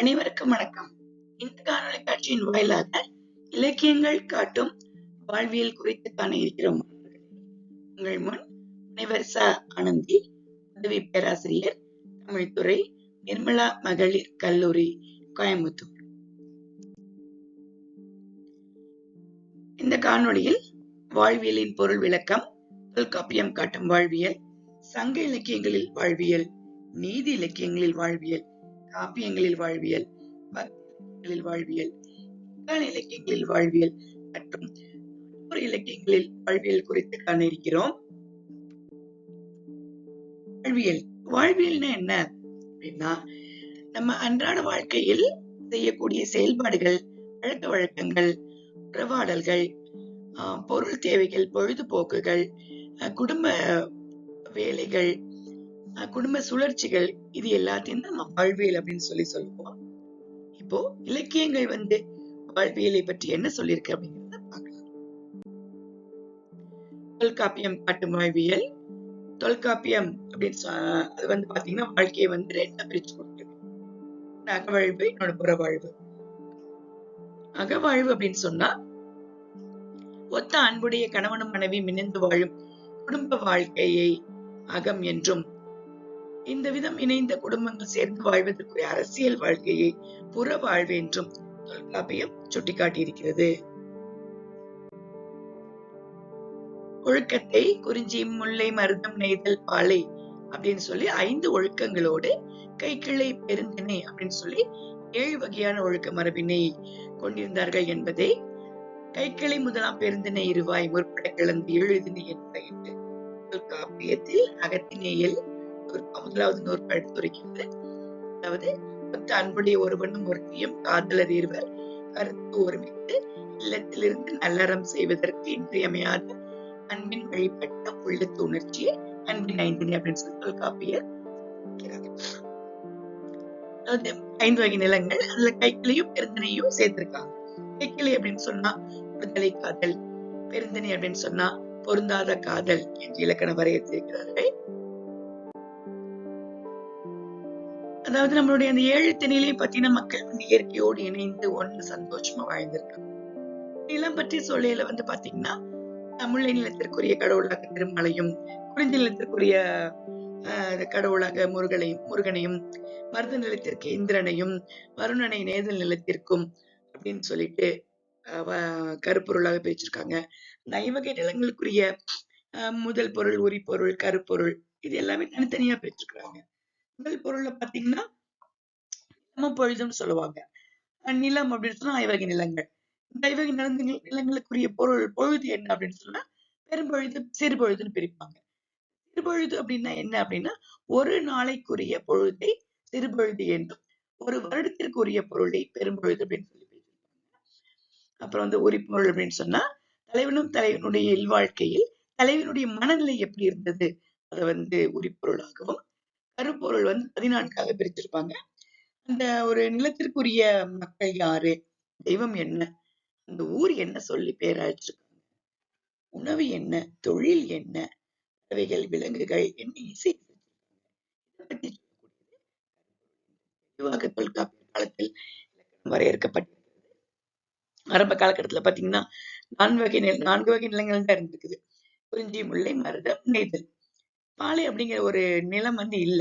அனைவருக்கும் வணக்கம். இந்த காணொலி காட்சியின் வாயிலாக இலக்கியங்கள் காட்டும் வாழ்வியல் குறித்து காண இருக்கிறோம். உங்கள் முன் முனைவர் ச ஆனந்தி உதவி பேராசிரியர் தமிழ்துறை நிர்மலா மகளிர் கல்லூரி கோயம்புத்தூர். இந்த காணொளியில் வாழ்வியலின் பொருள் விளக்கம் தொல்காப்பியம் காட்டும் வாழ்வியல் சங்க இலக்கியங்களில் வாழ்வியல் நீதி இலக்கியங்களில் வாழ்வியல் காப்பியங்களில் வாழ்வியல் பக்திகளில் வாழ்வியல் கால இலக்கியங்களில் வாழ்வியல் மற்றும் ஒரு இலக்கியங்களில் வாழ்வியல் குறித்து காண இருக்கிறோம் வாழ்வியல். வாழ்வியல்னா என்ன அப்படின்னா நம்ம அன்றாட வாழ்க்கையில் செய்யக்கூடிய செயல்பாடுகள் பழக்க வழக்கங்கள் உறவாடல்கள் பொருள் தேவைகள் பொழுதுபோக்குகள் குடும்ப வேலைகள் குடும்ப சுழற்சிகள் இது எல்லாத்தையும் தான் நம்ம வாழ்வியல் அப்படின்னு சொல்லி சொல்லுவோம். இப்போ இலக்கியங்கள் வந்து வாழ்வியலை பற்றி என்ன சொல்லியிருக்கு அப்படிங்கிறத பார்க்கலாம். தொல்காப்பியம் காட்டும் வாழ்வியல். தொல்காப்பியம் அப்படின்னு அது வந்து பாத்தீங்கன்னா வாழ்க்கையை வந்து ரெண்டா பிரிச்சு கொடுத்துருக்கு அகவாழ்வு என்னோட புறவாழ்வு. அகவாழ்வு அப்படின்னு சொன்னா ஒத்த அன்புடைய கணவனும் மனைவி மினிந்து வாழும் குடும்ப வாழ்க்கையை அகம் என்றும் இந்த விதம் இணைந்த குடும்பங்கள் சேர்ந்து வாழ்வதற்குரிய அரசியல் வாழ்க்கையை புற வாழ்வு என்றும் தொல்காப்பியம் சுட்டிக்காட்டியிருக்கிறது. ஒழுக்கத்தை குறிஞ்சி முல்லை மருதம் நெய்தல் பாலை அப்படின்னு சொல்லி ஐந்து ஒழுக்கங்களோடு கைக்கிளை பெருந்திணை அப்படின்னு சொல்லி ஏழு வகையான ஒழுக்க மரபினை கொண்டிருந்தார்கள் என்பதை கைக்கிளை முதலாம் பெருந்திணை இருவாய் முற்பட கிளந்து எழுதினை என்பதை தொல்காப்பியத்தில் அகத்திணையில் முதலாவது நூற்பு எடுத்துரைக்கிறது அதாவது ஒத்த அன்புடைய ஒருவனும் ஒருத்தியும் காதலர் இருவர் கருத்து ஒருமித்து இல்லத்திலிருந்து நல்லறம் செய்வதற்கு இன்றியமையாத அன்பின் வழிபட்ட உள்ளத்து உணர்ச்சியை அன்பின் ஐந்தினி அப்படின்னு சொல்லி தொல்காப்பியர் அதாவது ஐந்து வகை நிலங்கள் அதுல கைக்கிளையும் பெருந்தனையும் சேர்த்திருக்காங்க. கைக்கிளை அப்படின்னு சொன்னா விடுதலை காதல் பெருந்தனை அப்படின்னு சொன்னா பொருந்தாத காதல் என்று இலக்கணம் வரையறுத்திருக்கிறார்கள் அதாவது நம்மளுடைய அந்த ஏழு திணையிலையும் பாத்தீங்கன்னா மக்கள் வந்து இயற்கையோடு இணைந்து ஒன்று சந்தோஷமா வாழ்ந்திருக்காங்க. நிலம் பற்றி சொல்லையில வந்து பாத்தீங்கன்னா தமிழை நிலத்திற்குரிய கடவுளாக திருமலையும் குறிஞ்சி நிலத்திற்குரிய கடவுளாக முருகனையும் முருகனையும் மருத நிலத்திற்கு இந்திரனையும் வருணனை நேதல் நிலத்திற்கும் அப்படின்னு சொல்லிட்டு கருப்பொருளாக பிரிச்சிருக்காங்க. இந்த ஐவகை நிலங்களுக்குரிய முதல் பொருள் உரிப்பொருள் கருப்பொருள் இது எல்லாமே தனித்தனியா பிரிச்சிருக்காங்க. முதல் பொருள்ல பாத்தீங்கன்னா நிலம பொழுதுன்னு சொல்லுவாங்க. நிலம் அப்படின்னு சொன்னா ஐவகை நிலங்கள். இந்த ஐவகை நிலங்கள் நிலங்களுக்குரிய பொருள் பொழுது என்ன அப்படின்னு சொன்னா பெரும்பொழுது சிறுபொழுதுன்னு பிரிப்பாங்க. சிறுபொழுது அப்படின்னா என்ன அப்படின்னா ஒரு நாளைக்குரிய பொழுதை சிறுபொழுது என்றும் ஒரு வருடத்திற்குரிய பொருளை பெரும்பொழுது அப்படின்னு சொல்லி பிரிச்சிருப்பாங்க. அப்புறம் வந்து உரிப்பொருள் அப்படின்னு சொன்னா தலைவனும் தலைவனுடைய இல்வாழ்க்கையில் தலைவனுடைய மனநிலை எப்படி இருந்தது? அதை வந்து உரிப்பொருளாகவும் கருப்பொருள் வந்து பதினான்காக பிரிச்சிருப்பாங்க. அந்த ஒரு நிலத்திற்குரிய மக்கள் யாரு? தெய்வம் என்ன? அந்த ஊர் என்ன சொல்லி பேரழிச்சிருக்காங்க உணவு என்ன? தொழில் என்ன? பறவைகள் விலங்குகள் என்ன இசை தெளிவாக தொல்காப்பிய காலத்தில் இலக்கணம் வரையறுக்கப்பட்டிருக்கிறது. ஆரம்ப காலகட்டத்துல பாத்தீங்கன்னா நான்கு வகை நில நான்கு வகை நிலங்கள் தான் இருந்திருக்குது. குறிஞ்சி முல்லை மருதம் நெய்தல். பாலை அப்படிங்கிற ஒரு நிலம் வந்து இல்ல.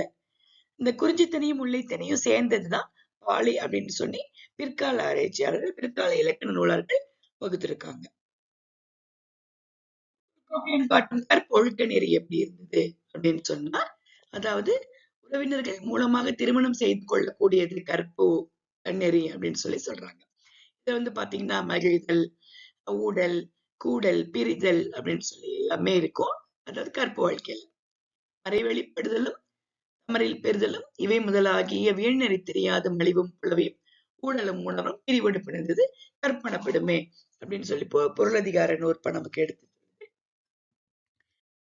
இந்த குறிஞ்சி தனியும் முல்லை தனியும் சேர்ந்ததுதான் பாலை அப்படின்னு சொல்லி பிற்கால ஆராய்ச்சியாளர்கள் பிற்கால இலக்கண நூலாளர்கள் வகுத்திருக்காங்க. தொல்காப்பியம் நெறி எப்படி இருந்தது அப்படின்னு சொன்னா அதாவது உறவினர்கள் மூலமாக திருமணம் செய்து கொள்ளக்கூடியது கற்பு நெறி அப்படின்னு சொல்லி சொல்றாங்க. இது வந்து பாத்தீங்கன்னா மகிழ்தல் ஊடல் கூடல் பிரிதல் அப்படின்னு சொல்லி எல்லாமே இருக்கும். அதாவது கற்பு வாழ்க்கையில. மறை வெளிப்படுதலும் தமரில் பெறுதலும் இவை முதலாகிய வீழ்நெறி தெரியாத மலிவும் புலவையும் ஊழலும் உணரும் பிரிவெடு பிணைந்தது கற்பனப்படுமே அப்படின்னு சொல்லி பொ- பொருளதிகார நூற்ப நமக்கு எடுத்து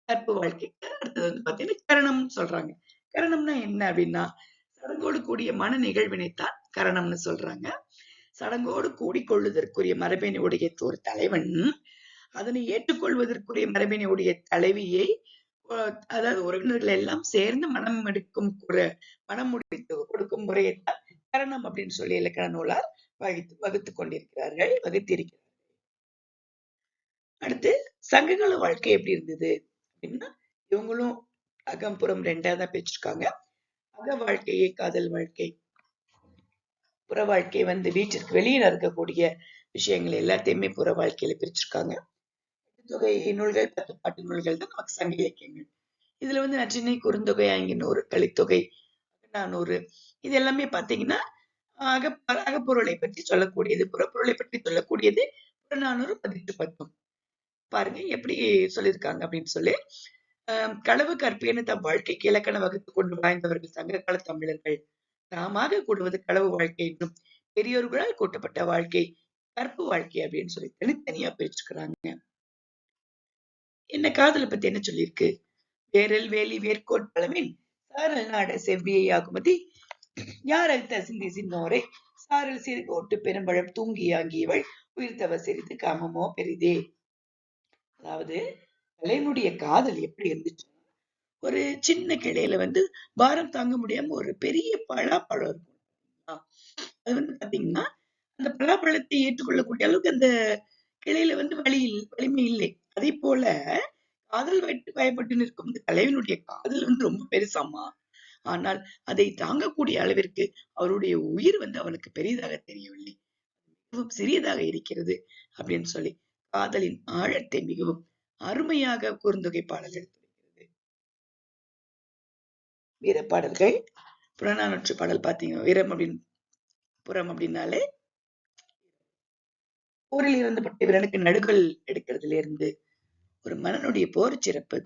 கற்பு வாழ்க்கைக்கு அடுத்தது வந்து பாத்தீங்கன்னா கரணம்னு சொல்றாங்க. கரணம்னா என்ன அப்படின்னா சடங்கோடு கூடிய மன நிகழ்வினைத்தான் கரணம்னு சொல்றாங்க. சடங்கோடு கூடிக்கொள்வதற்குரிய மரபினை உடைய ஒரு தலைவன் அதனை ஏற்றுக்கொள்வதற்குரிய மரபினை உடைய தலைவியை அதாவது உறவினர்கள் எல்லாம் சேர்ந்து மனம் எடுக்கும் மனம் முடித்து கொடுக்கும் முறையைத்தான் கரணம் அப்படின்னு சொல்லி இலக்கண நூலார் வகித்து வகுத்து கொண்டிருக்கிறார்கள் வகுத்திருக்கிறார்கள். அடுத்து சங்ககால வாழ்க்கை எப்படி இருந்தது அப்படின்னா இவங்களும் அகம்புறம் ரெண்டா தான் பிரிச்சிருக்காங்க. அக வாழ்க்கையே காதல் வாழ்க்கை புற வாழ்க்கை வந்து வீட்டிற்கு வெளியில இருக்கக்கூடிய விஷயங்கள் எல்லாத்தையுமே புற வாழ்க்கையில பிரிச்சிருக்காங்க. தொகை நூல்கள் பத்து பாட்டு நூல்கள் தான் நமக்கு சங்க இலக்கியங்கள். இதுல வந்து நற்றினை குறுந்தொகை ஐநூறு கலித்தொகை நானூறு இது எல்லாமே பாத்தீங்கன்னா அக அகப்பொருளை பற்றி சொல்லக்கூடியது புறப்பொருளை பற்றி சொல்லக்கூடியது புறநானூறு பதினெட்டு பத்தும் பாருங்க எப்படி சொல்லியிருக்காங்க அப்படின்னு சொல்லி. களவு கற்பேன்னு தம் வாழ்க்கைக்கு இலக்கண வகுத்து கொண்டு வாழ்ந்தவர்கள் சங்க கால தமிழர்கள். தாமாக கூடுவது களவு வாழ்க்கை என்றும் பெரியோர்களால் கூட்டப்பட்ட வாழ்க்கை கற்பு வாழ்க்கை அப்படின்னு சொல்லி தனித்தனியா பிரிச்சுக்கிறாங்க. என்ன காதலை பத்தி என்ன சொல்லியிருக்கு? வேரல் வேலி வேர்கோட் பழமின் சாரல் நாட செவ்வியை ஆகுமதி. யார் அழுத்த சிந்தி சின்னோரை? சாரல் சிறு கோட்டு பெரும்பழம் தூங்கி ஆங்கியவள் உயிர்த்தவ சிறிது காமமோ பெரிதே. அதாவது தலைவனுடைய காதல் எப்படி இருந்துச்சு? ஒரு சின்ன கிளையில வந்து பாரம் தாங்க முடியாம ஒரு பெரிய பலாப்பழம் இருக்கும். அது வந்து பாத்தீங்கன்னா அந்த பலாப்பழத்தை ஏற்றுக்கொள்ளக்கூடிய அளவுக்கு அந்த கிளையில வந்து வலி வலிமை இல்லை. அதே போல காதல் வைத்து பயப்பட்டு நிற்கும் இந்த தலைவனுடைய காதல் வந்து ரொம்ப பெருசாமா ஆனால் அதை தாங்கக்கூடிய அளவிற்கு அவருடைய உயிர் வந்து அவனுக்கு பெரிதாக தெரியவில்லை. மிகவும் சிறியதாக இருக்கிறது அப்படின்னு சொல்லி காதலின் ஆழத்தை மிகவும் அருமையாக குறுந்தொகை பாடல்கள் வீர பாடல்கள் புறநானூற்று பாடல் பார்த்தீங்க வீரம் அப்படின்னு புறம் அப்படின்னாலே போரில் இருந்து பட்ட வீரனுக்கு நடுகள் எடுக்கிறதுல இருந்து ஒரு மனனுடைய போர் சிறப்பு.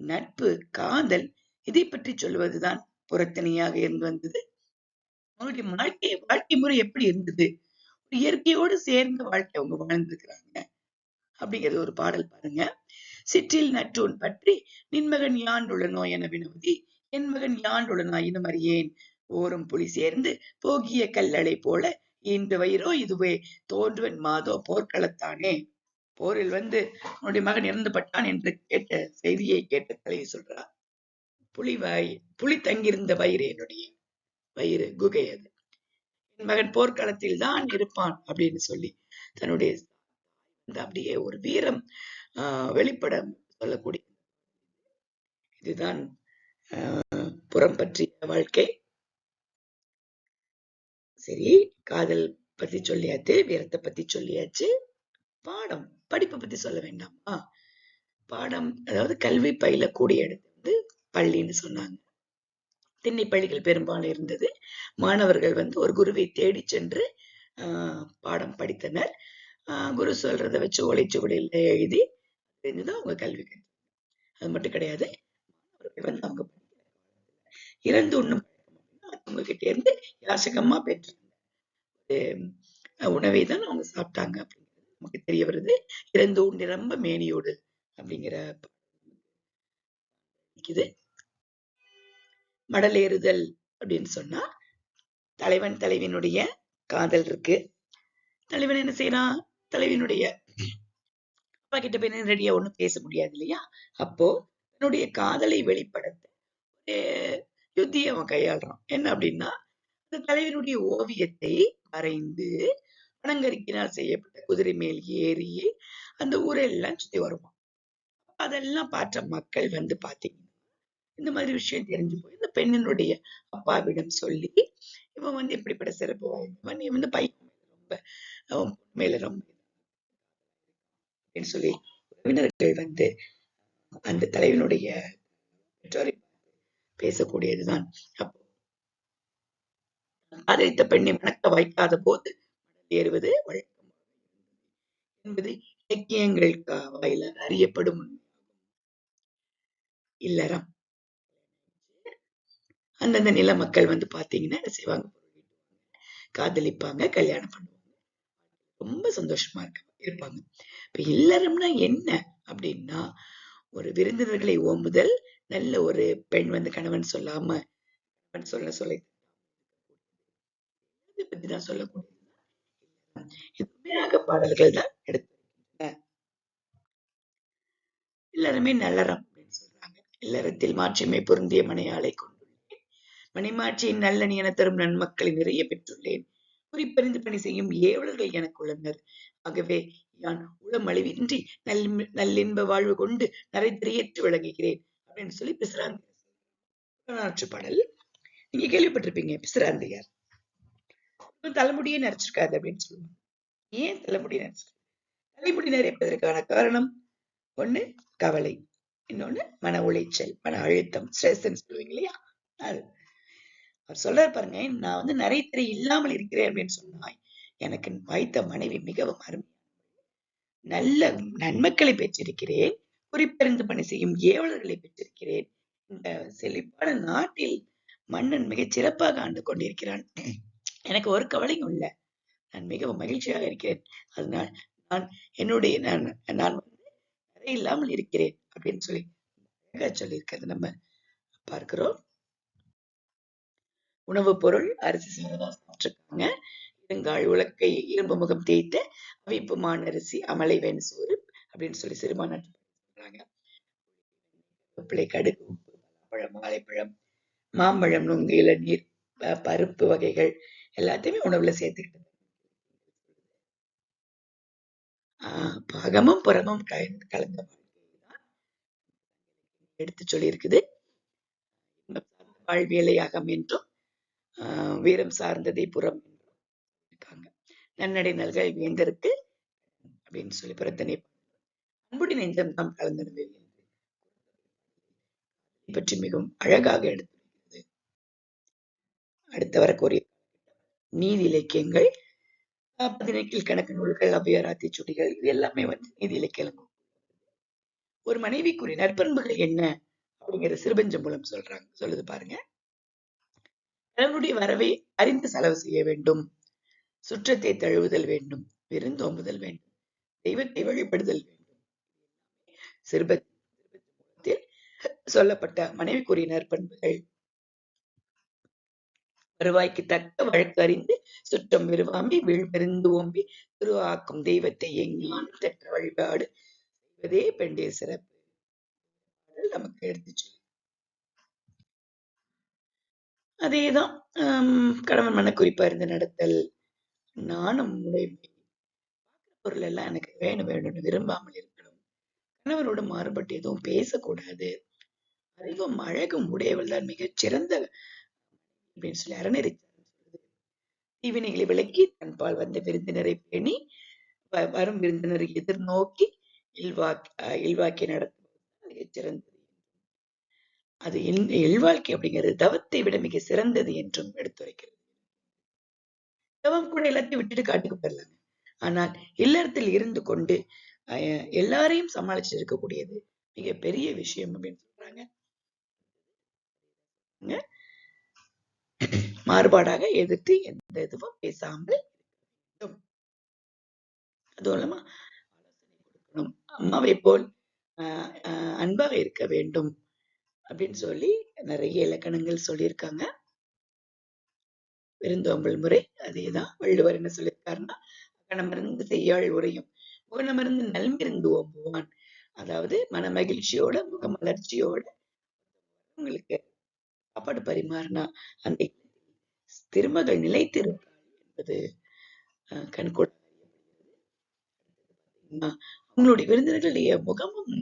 நட்பு காதல் இதை பற்றி சொல்வதுதான் புறத்தனியாக இருந்து வந்தது. அவங்களுடைய வாழ்க்கை வாழ்க்கை முறை எப்படி இருந்தது? இயற்கையோடு சேர்ந்த வாழ்க்கை அவங்க வாழ்ந்திருக்கிறாங்க. அப்படிங்கிறது ஒரு பாடல் பாருங்க. சிற்றில் நற்றூன் பற்றி நின்மகன் யாண்டுள்ளனோ என வினவதி என் மகன் யாண்டுள்ளனா இனம் அறியேன் ஓரும் புலி சேர்ந்து போகிய கல்லளை போல இன்று வயிறோ இதுவே தோன்றுவன் மாதோ போர்க்களத்தானே. போரில் வந்து உன்னுடைய மகன் இறந்து பட்டான் என்று கேட்ட செய்தியை கேட்ட தலைவி சொல்றார். புலி வாய் புலி தங்கியிருந்த வயிறு என்னுடைய வயிறு குகை அது. என் மகன் போர்க்களத்தில் தான் இருப்பான் அப்படின்னு சொல்லி தன்னுடைய அப்படியே ஒரு வீரம் ஆஹ் வெளிப்பட சொல்லக்கூடிய இதுதான் ஆஹ் புறம் பற்றிய வாழ்க்கை. சரி காதல் பத்தி சொல்லியாச்சு வீரத்தை பத்தி சொல்லியாச்சு பாடம். படிப்பை பத்தி சொல்ல வேண்டாமா. பாடம் அதாவது கல்வி பயிலக்கூடிய இடத்து வந்து பள்ளின்னு சொன்னாங்க. திண்ணை பள்ளிகள் பெரும்பாலும் இருந்தது. மாணவர்கள் வந்து ஒரு குருவை தேடி சென்று ஆஹ் பாடம் படித்தனர். ஆஹ் குரு சொல்றத வச்சு ஓலைச்சுவடியில் எழுதி தெரிஞ்சுதான் அவங்க கல்வி அது மட்டும் கிடையாது. மாணவர்கள் வந்து அவங்க இறந்து உண்ணும் அவங்க கிட்ட இருந்து யாசகமா பெற்ற உணவை தான் அவங்க சாப்பிட்டாங்க அப்படின்னு நமக்கு தெரிய வருது. இறந்து உண்டு ரொம்ப மேனியோடு அப்படிங்கிற இது மடலேறுதல் அப்படின்னு சொன்னா தலைவன் தலைவினுடைய காதல் இருக்கு. தலைவன் என்ன செய்யறான் தலைவினுடைய அப்பா கிட்ட போய் நேரடியா ஒண்ணும் பேச முடியாது இல்லையா? அப்போ தன்னுடைய காதலை வெளிப்படுத்த யுத்தியை அவன் கையாளுறான். என்ன அப்படின்னா அந்த தலைவனுடைய ஓவியத்தை வரைந்து பனங்கரிக்கினால் செய்யப்பட்ட குதிரை மேல் ஏறி அந்த ஊரெல்லாம் சுத்தி வருவான் அதெல்லாம் பார்த்த மக்கள் வந்து பாத்தீங்கன்னா இந்த மாதிரி விஷயம் தெரிஞ்சு போய் இந்த பெண்ணினுடைய அப்பாவிடம் சொல்லி இவன் வந்து எப்படிப்பட்ட சிறப்பு வாய்ந்தவன் இவன் வந்து பையன் ரொம்ப மேல ரொம்ப அப்படின்னு சொல்லி உறவினர்கள் வந்து அந்த தலைவனுடைய பெற்றோரை பேசக்கூடியதுதான். அப்போ ஆதரித்த பெண்ணை மணக்க வைக்காத போது ஏறுவது வழக்கம் என்பது இலக்கியங்கள் வாயிலாக அறியப்படும் இல்லறம். அந்தந்த நில மக்கள் வந்து பாத்தீங்கன்னா என்ன செய்வாங்க. காதலிப்பாங்க கல்யாணம் பண்ணுவாங்க. ரொம்ப சந்தோஷமா இருக்க இருப்பாங்க. இப்ப இல்லறம்னா என்ன அப்படின்னா ஒரு விருந்தினர்களை ஓம்புதல் நல்ல ஒரு பெண் வந்து கணவன் சொல்லாம கணவன் சொல்ல சொல்ல இதை பத்திதான் சொல்லக்கூடிய எதுவுமே பாடல்கள் தான் எடுத்திருக்கின்றன எல்லாருமே நல்லறம் அப்படின்னு சொல்றாங்க இல்லறத்தில் மாட்சிமை பொருந்திய மனையாளை கொண்டுள்ளேன் மணிமாட்சியின் நல்லணி என தரும் நன்மக்களை நிறைய பெற்றுள்ளேன் குறிப்பறிந்து பணி செய்யும் ஏவலர்கள் எனக்கு உள்ளனர் ஆகவே நான் உளமழிவின்றி நல் நல்லின்ப வாழ்வு கொண்டு நரைத்திரையேற்று விளங்குகிறேன் அப்படின்னு சொல்லி பிசிராந்தி பாடல் நீங்க கேள்விப்பட்டிருப்பீங்க பிசிராந்தியார் தலைமுடியே நரைச்சிருக்காது அப்படின்னு சொல்லுவாங்க. ஏன் தலைமுடி நரைச்சிருக்காது தலைமுடி நரைப்பதற்கான காரணம் ஒண்ணு கவலை. இன்னொன்னு மன உளைச்சல் மன அழுத்தம் ஸ்ட்ரெஸ் சொல்லுவீங்க இல்லையா? அது. அவர் சொல்றாரு பாருங்க நான் வந்து நரைத்திரை இல்லாமல் இருக்கிறேன் அப்படின்னு சொன்னாய் எனக்கு வைத்த மனைவி மிகவும் அருமை நல்ல நன்மக்களை பெற்றிருக்கிறேன் குறிப்பறிந்து பணி செய்யும் ஏவலர்களை பெற்றிருக்கிறேன். இந்த செழிப்பான நாட்டில் மன்னன் மிகச் சிறப்பாக ஆண்டு கொண்டிருக்கிறான். எனக்கு ஒரு கவலையும் இல்லை. நான் மிகவும் மகிழ்ச்சியாக இருக்கிறேன். அதனால் நான் என்னுடைய நான் நான் வந்து நிறைய இல்லாமல் இருக்கிறேன் அப்படின்னு சொல்லி அழகா சொல்லியிருக்கிறது நம்ம பார்க்கிறோம். உணவுப் பொருள் அரிசி சாப்பிட்டுருக்காங்க. இருங்கால் உலக்கை இரும்பு முகம் தேய்த்த அவிப்பு மான் அரிசி அமலை வெண்சோறு அப்படின்னு சொல்லி சிறுமான சொல்றாங்க. கடுகு உப்பு பழம் வாழைப்பழம் மாம்பழம் நுங்கு இளநீர் பருப்பு வகைகள் எல்லாத்தையுமே உணவுல சேர்த்துக்கிட்டு ஆஹ் பாகமும் புறமும் கலந்து கலந்த வாழ்க்கைதான் எடுத்து சொல்லியிருக்குது. வாழ்வியலையாகம் என்றும் வீரம் சார்ந்ததை புறம் இருக்காங்க. நன்னடை நல்கள் வேந்தருக்கு அப்படின்னு சொல்லி பிறத்தனை அன்புடி நெஞ்சம் தாம் கலந்தனவே பற்றி மிகவும் அழகாக எடுத்து அடுத்த வரக்கூடிய நீதி இலக்கியங்கள் பதினெட்டில் கணக்கு நூல்கள் அபியராத்தி சுடிகள் இது எல்லாமே வந்து நீதி இலக்கியம் ஒரு மனைவிக்குரிய நற்பண்புகள் என்ன அப்படிங்கிற சிறுபஞ்சம் மூலம் சொல்றாங்க. சொல்லுது பாருங்க. கணவனுடைய வரவை அறிந்து செலவு செய்ய வேண்டும். சுற்றத்தை தழுவுதல் வேண்டும். விருந்தோம்புதல் வேண்டும். தெய்வத்தை வழிபடுதல் வேண்டும். சிறுபத்தில் சொல்லப்பட்ட மனைவிக்குரிய நற்பண்புகள் வருவாய்க்கு தக்க வழக்கு அறிந்து சுற்றம் விருவாம்பி வீழ்பெருந்து ஓம்பி திருவாக்கும் தெய்வத்தை எங்கான் தற்ற வழிபாடு செய்வதே பெண்டிய சிறப்பு. நமக்கு எடுத்துச்சு அதேதான் கணவன் மன குறிப்பா இருந்து நடத்தல் நானும் உடைமை பொருள் எல்லாம் எனக்கு வேணும் வேணும்னு விரும்பாமல் இருக்கணும். கணவரோட மாறுபட்டு எதுவும் பேசக்கூடாது. அறிவும் அழகும் உடையவள் தான் மிகச் சிறந்த அப்படின்னு சொல்லி அறநெறி தீவினைகளை விளக்கி தன்பால் வந்த விருந்தினரை பேணி வரும் விருந்தினரை எதிர்நோக்கி இல்வாக்கி இல்வாக்கி நடத்துவது சிறந்தது அது இல்வாழ்க்கை அப்படிங்கிறது தவத்தை விட மிக சிறந்தது என்றும் எடுத்துரைக்கிறது. தவம் கூட எல்லாத்தையும் விட்டுட்டு காட்டுக்கு போயிடலாங்க ஆனால் இல்லறத்தில் இருந்து கொண்டு எல்லாரையும் சமாளிச்சு இருக்கக்கூடியது மிகப்பெரிய விஷயம் அப்படின்னு சொல்றாங்க. மாறுபாடாக எதிர்த்து எந்த இதுவும் பேசாமல் அதுவும் இல்லாம கொடுக்கணும். அம்மாவை போல் அன்பாக இருக்க வேண்டும் அப்படின்னு சொல்லி நிறைய இலக்கணங்கள் சொல்லியிருக்காங்க. விருந்தோம்பல் முறை அதேதான் வள்ளுவர் என்ன சொல்லியிருக்காருன்னா கணமருந்து செய்யாள் உரையும் முகனமருந்து நல்மிருந்து ஓம்புவான் அதாவது மன மகிழ்ச்சியோட முகமலர்ச்சியோட உங்களுக்கு சாப்பாடு பரிமாறினா அந்த திருமகள் நிலைத்திருப்பாள் என்பது கண்கூட அவங்களுடைய விருந்தினர்களுடைய முகமும்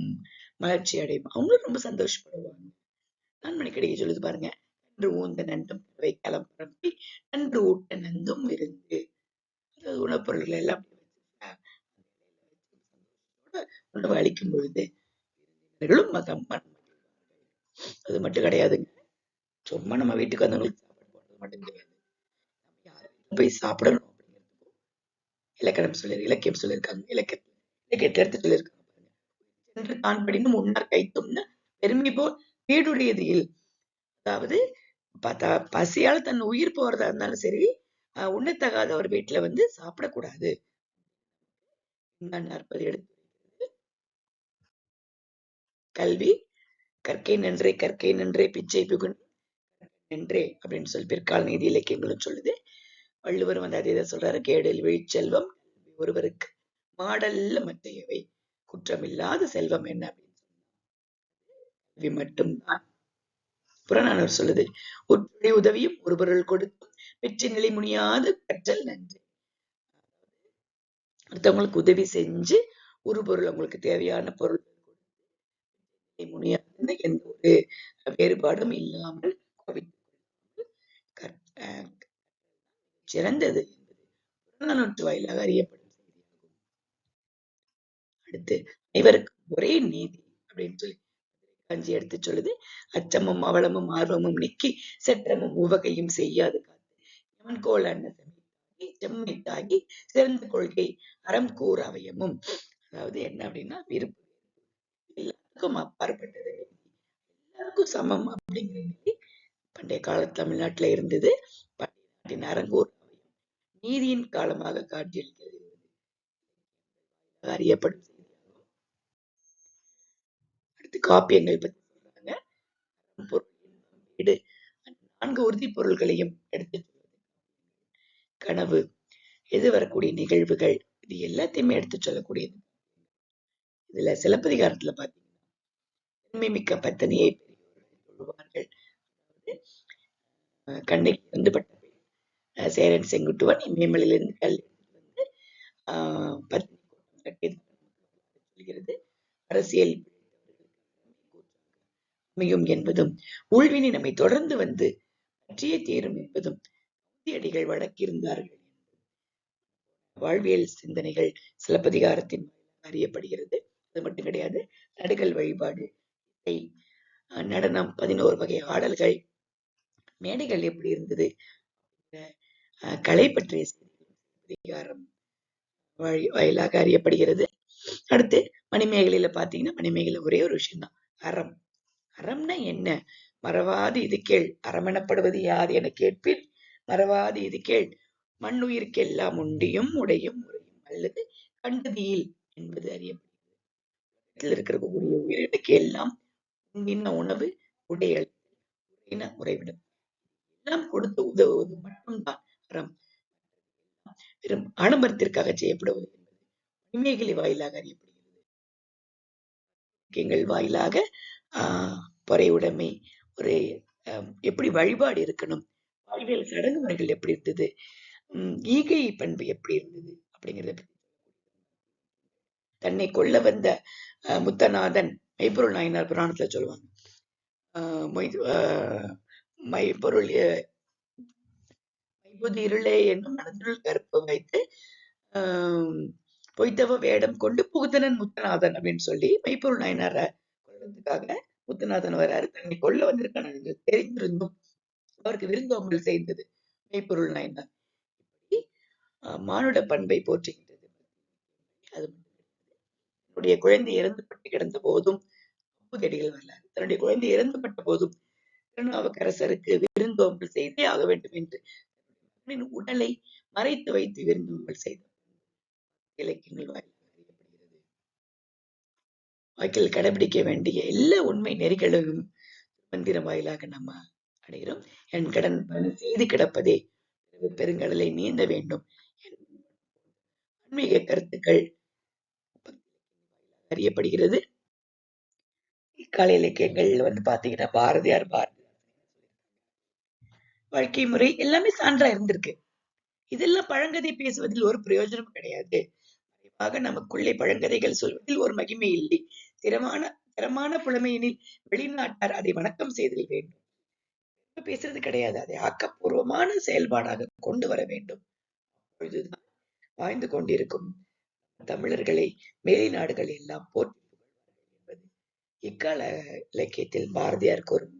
மலர்ச்சி அடையும். அவங்களும் ரொம்ப சந்தோஷப்படுவாங்க. நான்மணிக்கடிகை சொல்லுது பாருங்க நன்று ஊந்த நண்டும் கவை களம் பரப்பி நன்று ஊட்ட நந்தும் விருந்து. அதாவது உணவுப்பொருள்கள் எல்லாம் உணவு அளிக்கும் பொழுது மகம் அது மட்டும் கிடையாதுங்க. சும்மா நம்ம வீட்டுக்கு வந்தவங்களுக்கு சாப்பாடு போடுறது மட்டும் கிடையாது. போய் சாப்பிடணும் அப்படிங்கிறது இலக்கணம் சொல்லி இலக்கியம் சொல்லியிருக்காங்க. இலக்கியம் இலக்கியத்தை எடுத்து சொல்லியிருக்காங்க சென்று தான் படினும் உன்னார் கைத்தும்னு பெருமை போல் வீடுடையது இல். அதாவது பசியால தன் உயிர் போறதா இருந்தாலும் சரி உண்ணத்தகாத ஒரு வீட்டுல வந்து சாப்பிடக்கூடாது. நாற்பது எடுத்து கல்வி கற்கை நன்றே கற்கை நன்றே பிச்சை புகுன் நன்றே அப்படின்னு சொல்லி பிற்கால நீதி இலக்கியங்களும் சொல்லுது. வள்ளுவர் வந்து அதே தான் சொல்றாரு. கேடில் விழிச்செல்வம் ஒருவருக்கு மாடல்ல மற்றையவை. குற்றமில்லாத செல்வம் என்ன அப்படின்னு கல்வி மட்டும்தான். புறநானூறு சொல்லுது. உற்றுடை உதவியும் ஒரு பொருள் வெற்றி நிலை முனியாது கற்றல் நன்று. அடுத்தவங்களுக்கு உதவி செஞ்சு ஒரு பொருள் அவங்களுக்கு தேவையான பொருள் கொடுத்து எந்த ஒரு வேறுபாடும் இல்லாமல் கோவிட் சிறந்தது. என்பது புறநானூற்று வாயிலாக அறியப்படும் செய்தியாகும். அடுத்து அனைவருக்கும் ஒரே நீதி அப்படின்னு சொல்லி காஞ்சி எடுத்து சொல்லுது. அச்சமும் அவலமும் ஆர்வமும் நிக்கி செற்றமும் உவகையும் செய்யாது காத்து. எவன் கோல் அன்னதமை தாங்கி செம்மை தாங்கி சிறந்த கொள்கை அறம் கூர் அவயமும். அதாவது என்ன அப்படின்னா விருப்பம் எல்லாருக்கும் அப்பாற்பட்டது. எல்லாருக்கும் சமம் அப்படிங்கிற நிலை பண்டைய கால தமிழ்நாட்டில் இருந்தது. பண்டைய நாட்டின் நீதியின் காலமாக காட்சியளிக்கிறது அறியப்படும் அடுத்து காப்பியங்கள் பற்றி சொல்றாங்க. நான்கு உறுதி பொருள்களையும் எடுத்து கனவு எது வரக்கூடிய நிகழ்வுகள் இது எல்லாத்தையுமே எடுத்து சொல்லக்கூடியது. இதுல சிலப்பதிகாரத்துல பாத்தீங்கன்னா மிக்க பத்தனியை கண்ணைக்கு வந்து பட்ட சேரன் செங்குட்டுவன் இமயமலையிலிருந்து கல் வந்து ஆஹ், கோட்டம் சொல்கிறது. அரசியல் அமையும் என்பதும் உள்வினை நம்மை தொடர்ந்து வந்து பற்றிய தேரும் என்பதும் அடிகள் வழக்கியிருந்தார்கள் வாழ்வியல் சிந்தனைகள் சிலப்பதிகாரத்தின் அறியப்படுகிறது. அது மட்டும் கிடையாது நடுகள் வழிபாடு நடனம் பதினோரு வகை ஆடல்கள் மேடைகள் எப்படி இருந்தது? கலை பற்றிய செய்திகள் வழி வாயிலாக அறியப்படுகிறது. அடுத்து மணிமேகலையில பாத்தீங்கன்னா மணிமேகலை ஒரே ஒரு விஷயம்தான். அறம். அறம்னா என்ன? மறவாது இது கேள். அறமெனப்படுவது யாது என கேட்பின் மறவாது இது கேள். மண்ணுயிர்க்கெல்லாம் உண்டியும் உடையும் முறையும் அல்லது கண்டதியில் என்பது அறியப்படுகிறது. இருக்கக்கூடிய உயிரினுக்கு எல்லாம் உண்டின உணவு உடையல் உரையின உறைவிடம். எல்லாம் கொடுத்து உதவுவது மட்டும்தான் அறம். வெறும் ஆடம்பரத்திற்காக செய்யப்படுவது என்பது உண்மைகளை வாயிலாக அறியப்படுகிறது. இலக்கியங்கள் வாயிலாக ஆஹ் பொறையுடைமை ஒரு எப்படி வழிபாடு இருக்கணும் வாழ்வியல் சடங்கு முறைகள் எப்படி இருந்தது ஈகை பண்பு எப்படி இருந்தது அப்படிங்கிறத தன்னை கொல்ல வந்த முத்தநாதன் மெய்ப்பொருள் நாயனார் புராணத்துல சொல்லுவாங்க. மொய்- மைப்பொருள் மைபுது இருளே என்னும் மனதினுள் கருப்பு வைத்து பொய்த்தவ வேடம் கொண்டு புகுதனன் முத்தநாதன் அப்படின்னு சொல்லி மெய்ப்பொருள் நாயனார கொல்றதுக்காக முத்தநாதன் வராரு. தன்னை கொல்ல வந்திருக்கான தெரிந்திருந்தும் அவருக்கு விருந்தோம்பல் செய்தது மெய்ப்பொருள் நாயனார். இப்படி மானுட பண்பை போற்றுகின்றது. அது மட்டும் கிடையாது. தன்னுடைய குழந்தை இறந்துபட்டு கிடந்த போதும் அம்புதடிகள் வரலாறு தன்னுடைய குழந்தை இறந்துபட்ட போதும் திருநாவுக்கரசருக்கு விருந்தோம்பல் செய்தே ஆக வேண்டும் என்று மகனின் உடலை மறைத்து வைத்து விருந்தோம்பல் செய்த இலக்கியங்கள் அறியப்படுகிறது. வாழ்க்கையில் கடைபிடிக்க வேண்டிய எல்லா உண்மை நெறிகளையும் மந்திரம் வாயிலாக நம்ம அடைகிறோம். என் கடன் செய்து கிடப்பதே பெருங்கடலை நீந்த வேண்டும். ஆன்மீக கருத்துக்கள் அறியப்படுகிறது. இக்கால இலக்கியங்கள் வந்து பாத்தீங்கன்னா பாரதியார் பாரதி வாழ்க்கை முறை எல்லாமே சான்றா இருந்திருக்கு. இதெல்லாம் பழங்கதை பேசுவதில் ஒரு பிரயோஜனம் கிடையாது. மறைவாக நமக்குள்ளே பழங்கதைகள் சொல்வதில் ஒரு மகிமை இல்லை. திறமான திறமான புலமையினில் வெளிநாட்டார் அதை வணக்கம் செய்தல் வேண்டும். பேசுறது கிடையாது. அதை ஆக்கப்பூர்வமான செயல்பாடாக கொண்டு வர வேண்டும். அப்பொழுதுதான் வாய்ந்து கொண்டிருக்கும் தமிழர்களை வெளிநாடுகள் எல்லாம் போற்றி என்பது இக்கால இலக்கியத்தில் பாரதியார் கூறும்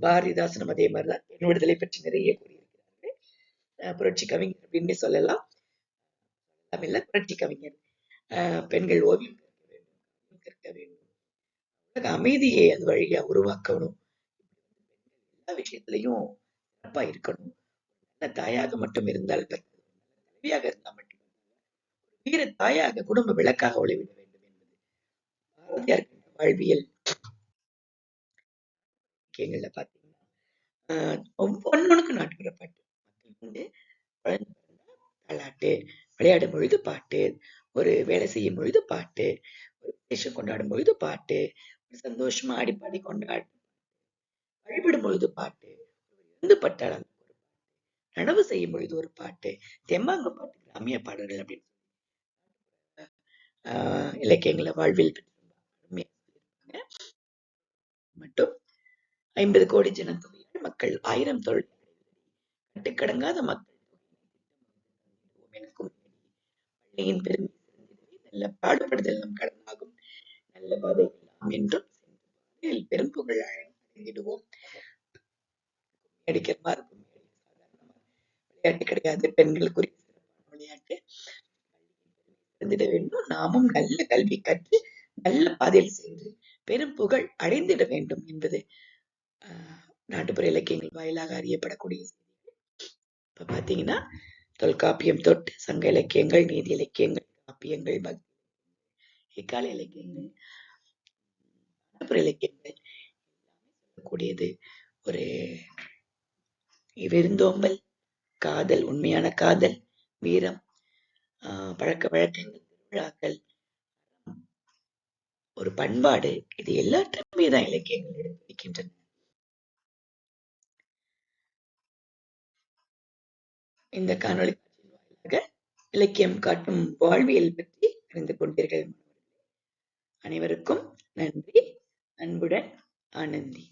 பாரதிதாசனம் அதே மாதிரிதான் பெண் விடுதலை பற்றி நிறைய கூறியிருக்கிறார்கள் புரட்சி கவிஞர் அப்படின்னு சொல்லலாம். தமிழ்ல புரட்சி கவிஞர். பெண்கள் ஓவியம் கற்க வேண்டும் கற்க வேண்டும். உலக அமைதியை அது வழியா உருவாக்கணும். எல்லா விஷயத்திலையும் சிறப்பா இருக்கணும். நல்ல தாயாக மட்டும் இருந்தால் தலைவியாக இருந்தால் மட்டும் வீர தாயாக குடும்ப விளக்காக ஒளிவிட வேண்டும் என்பது பாரதியார் வாழ்வியல் இலக்கியங்கள்ல பாத்தீங்கன்னா ஆஹ் நாட்டுப்புற பாட்டு. மக்கள் குழந்தை தாலாட்டு விளையாடும் பொழுது பாட்டு ஒரு வேலை செய்யும் பொழுது பாட்டு ஒரு விசேஷம் கொண்டாடும் பொழுது பாட்டு ஒரு சந்தோஷமா அடிப்பாடி கொண்டாடும் கொண்டாடு வழிபடும் பொழுது பாட்டு இருந்து பட்டாளம் நனவு செய்யும் பொழுது ஒரு பாட்டு தெம்மாங்க பாட்டு கிராமிய பாடல்கள் அப்படின்னு ஆஹ் இலக்கியங்களை வாழ்வில் மட்டும் ஐம்பது கோடி ஜனத்தொகையால் மக்கள் ஆயிரம் தொழில் கட்டுக்கடங்காத மக்கள் பள்ளியின் பெருமை நல்ல பாடுபடுதல் நம் கடனாகும். நல்ல பாதை எல்லாம் என்றும் பெரும் புகழ் அடைந்திடுவோம் அடிக்கிறமா இருக்கும் விளையாட்டு கிடையாது. பெண்களுக்குரிய விளையாட்டு. இருந்திட வேண்டும். நாமும் நல்ல கல்வி கற்று நல்ல பாதையில் சென்று பெரும் புகழ் அடைந்திட வேண்டும் என்பது நாட்டுப்புற இலக்கியங்கள் வாயிலாக அறியப்படக்கூடிய செய்திகள். இப்ப பாத்தீங்கன்னா தொல்காப்பியம் தொட்டு சங்க இலக்கியங்கள் நீதி இலக்கியங்கள் காப்பியங்கள் பக்தி இக்கால இலக்கியங்கள் நாட்டுப்புற இலக்கியங்கள் கூடியது சொல்லக்கூடியது. ஒரு விருந்தோம்பல் காதல் உண்மையான காதல் வீரம் ஆஹ் பழக்க வழக்கங்கள் திருவிழாக்கள் ஒரு பண்பாடு இது எல்லாற்றுமே தான் இலக்கியங்கள் எடுத்திருக்கின்றன இந்த காணொளி காட்சியின் வாயிலாக இலக்கியம் காட்டும் வாழ்வியல் பற்றி அறிந்து கொண்டீர்கள் அனைவருக்கும் நன்றி அன்புடன் ஆனந்தி.